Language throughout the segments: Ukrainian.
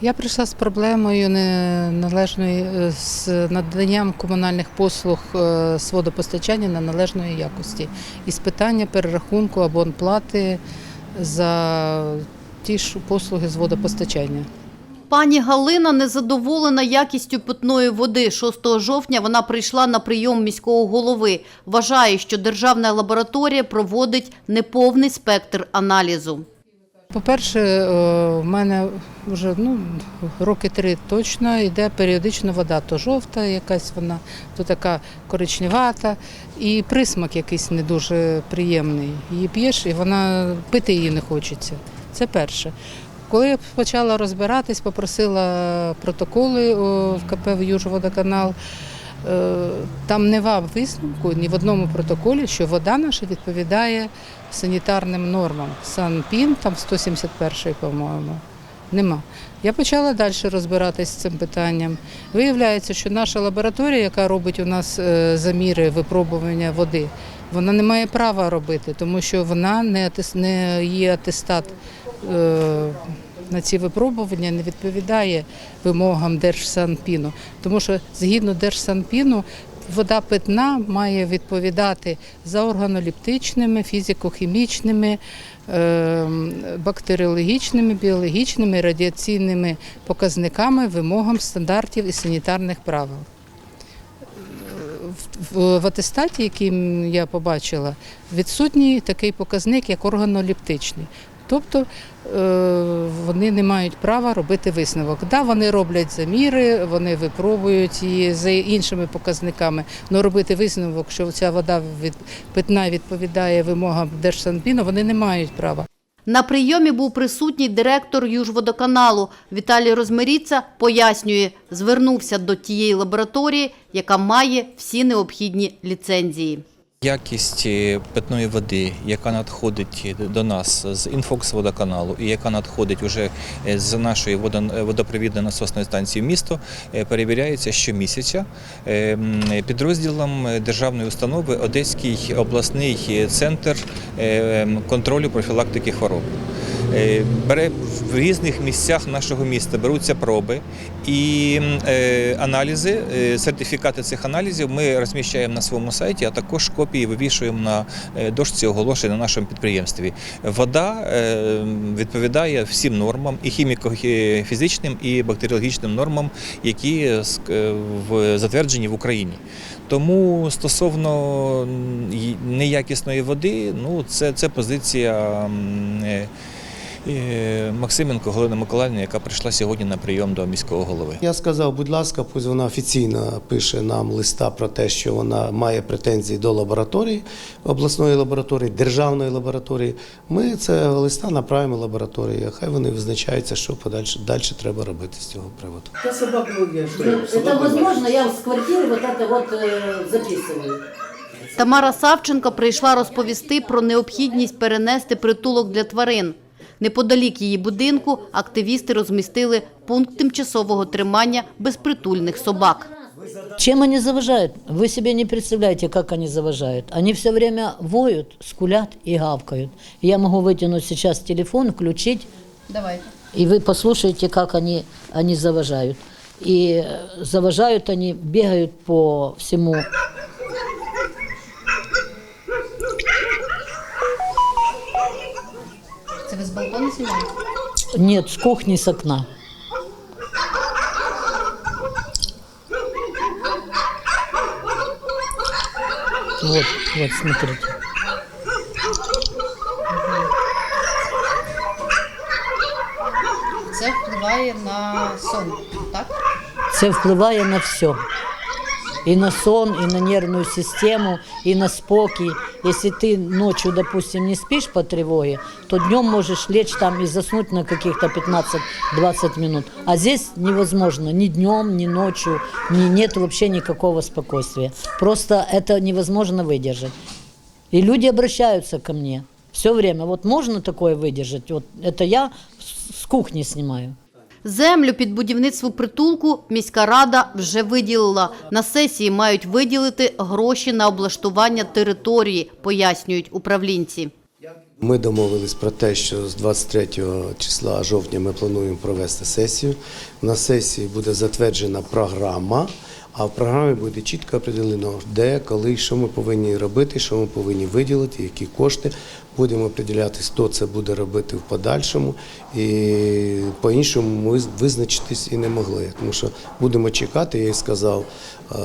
Я прийшла з проблемою неналежної е, з наданням комунальних послуг е, з водопостачання на належної якості і з питання перерахунку абонплати за ті ж послуги з водопостачання. Пані Галина незадоволена якістю питної води. 6 жовтня вона прийшла на прийом міського голови. Вважає, що державна лабораторія проводить неповний спектр аналізу. По-перше, е, в мене вже ну, роки три точно йде періодично вода, то жовта якась вона, то така коричневата, і присмак якийсь не дуже приємний. Її п'єш, і вона пити її не хочеться. Це перше. Коли я почала розбиратись, попросила протоколи в КП «Южводоканал», там нема висновку ні в одному протоколі, що вода наша відповідає санітарним нормам. Санпін, там 171 по-моєму. Нема. Я почала далі розбиратись з цим питанням. Виявляється, що наша лабораторія, яка робить у нас е, заміри випробування води, вона не має права робити, тому що вона не є атестат е, на ці випробування, не відповідає вимогам Держсанпіну. Тому що згідно Держсанпіну вода питна має відповідати за органоліптичними, фізико-хімічними, е, бактеріологічними, біологічними, радіаційними показниками, вимогам стандартів і санітарних правил. В атестаті, який я побачила, відсутній такий показник, як органоліптичний. Тобто е, вони не мають права робити висновок. Да, вони роблять заміри, вони випробують її за іншими показниками, але робити висновок, що ця вода від, питна відповідає вимогам Держсанпіну, вони не мають права. На прийомі був присутній директор Южводоканалу. Віталій Розмиріца пояснює, звернувся до тієї лабораторії, яка має всі необхідні ліцензії. Якість е, питної води, яка надходить до нас з інфокс-водоканалу і яка надходить уже е, з нашої водо- водопровідної насосної станції місто, е, перевіряється щомісяця е, підрозділом державної установи Одеський обласний центр е, контролю профілактики хвороб. Е, Бере в різних місцях нашого міста беруться проби і е, аналізи, е, сертифікати цих аналізів ми розміщаємо на своєму сайті, а також копії вивішуємо на дошці оголошень на нашому підприємстві. Вода відповідає всім нормам, і хіміко-фізичним, і бактеріологічним нормам, які затверджені в Україні. Тому стосовно неякісної води, ну це, це позиція. м, е, е, Максименко Галини Миколаївни, яка прийшла сьогодні на прийом до міського голови. Я сказав, будь ласка, пусть вона офіційно пише нам листа про те, що вона має претензії до лабораторії, обласної лабораторії, державної лабораторії. Ми це листа направимо лабораторії. Хай вони визначаються, що подальше далі треба робити з цього приводу. Я собаку вешаю. Это возможно, я с квартиры вот это вот э, записываю. Тамара Савченко прийшла розповісти про необхідність перенести притулок для тварин. Неподалік її будинку активісти розмістили пункт тимчасового тримання безпритульних собак. Чем они заважают? Вы себе не представляете, как они заважают. Они все время воют, скулят и гавкают. Я могу вытянуть сейчас телефон, включить, Давайте. и вы послушаете, как они, они заважают. И э, заважают они, бегают по всему Це ви з балкону знімаєте? Нет, с кухни, с окна. Вот, вот, смотрите. Це впливає на сон, так? Це впливає на все. И на сон, и на нервную систему, и на спокой. Если ты ночью, допустим, не спишь по тревоге, то днем можешь лечь там и заснуть на каких-то 15-20 минут. А здесь невозможно ни днем, ни ночью, ни, нет вообще никакого спокойствия. Просто это невозможно выдержать. И люди обращаются ко мне все время. Вот можно такое выдержать? Вот это я с с кухни снимаю. Землю під будівництво притулку міська рада вже виділила. На сесії мають виділити гроші на облаштування території, пояснюють управлінці. Ми домовились про те, що з 23 числа жовтня ми плануємо провести сесію. На сесії буде затверджена програма, а в програмі буде чітко определено, де, коли, що ми повинні робити, що ми повинні виділити, які кошти. Будемо определяти, хто це буде робити в подальшому. І по-іншому ми визначитись і не могли. Тому що будемо чекати, я і сказав, е,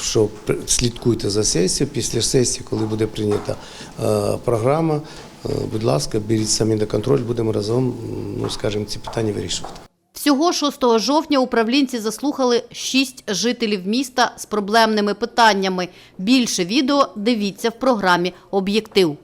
що слідкуйте за сесією. Після сесії, коли буде прийнята програма, е, будь ласка, беріть самі на контроль, будемо разом, ну скажімо, ці питання вирішувати. Всього 6 жовтня управлінці заслухали шість жителів міста з проблемними питаннями. Більше відео дивіться в програмі «Об'єктив».